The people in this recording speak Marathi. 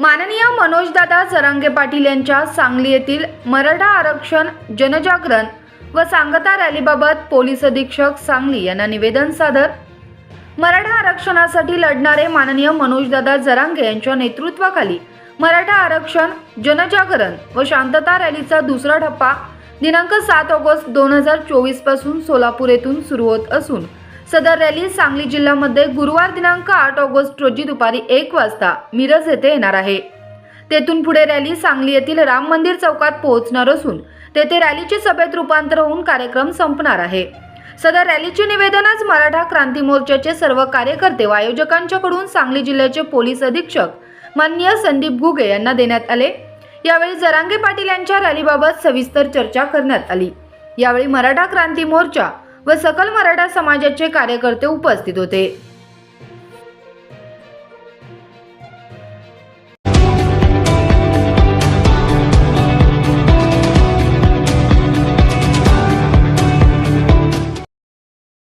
माननीय मनोजदादा जरांगे पाटील यांच्या सांगली येथील मराठा आरक्षण जनजागरण व सांगता रॅलीबाबत पोलीस अधीक्षक सांगली यांना निवेदन सादर. मराठा आरक्षणासाठी लढणारे माननीय मनोजदादा जरांगे यांच्या नेतृत्वाखाली मराठा आरक्षण जनजागरण व शांतता रॅलीचा दुसरा टप्पा दिनांक सात ऑगस्ट दोन हजार चोवीसपासून सोलापूर येथून सुरू होत असून सदर रॅली सांगली जिल्ह्यामध्ये गुरुवार दिनांक आठ ऑगस्ट रोजी दुपारी एक वाजता मिरज येथे येणार आहे. तेथून पुढे रॅली सांगली येथील राम मंदिर चौकात पोहोचणार असून तेथे रॅलीचे सभेत रूपांतर होऊन कार्यक्रम संपणार आहे. सदर रॅलीचे निवेदन आज मराठा क्रांती मोर्चाचे सर्व कार्यकर्ते व आयोजकांच्याकडून सांगली जिल्ह्याचे पोलीस अधीक्षक माननीय संदीप घुगे यांना देण्यात आले. यावेळी जरांगे पाटील यांच्या रॅलीबाबत सविस्तर चर्चा करण्यात आली. यावेळी मराठा क्रांती मोर्चा व सकल मराठा समाजाचे कार्यकर्ते उपस्थित होते.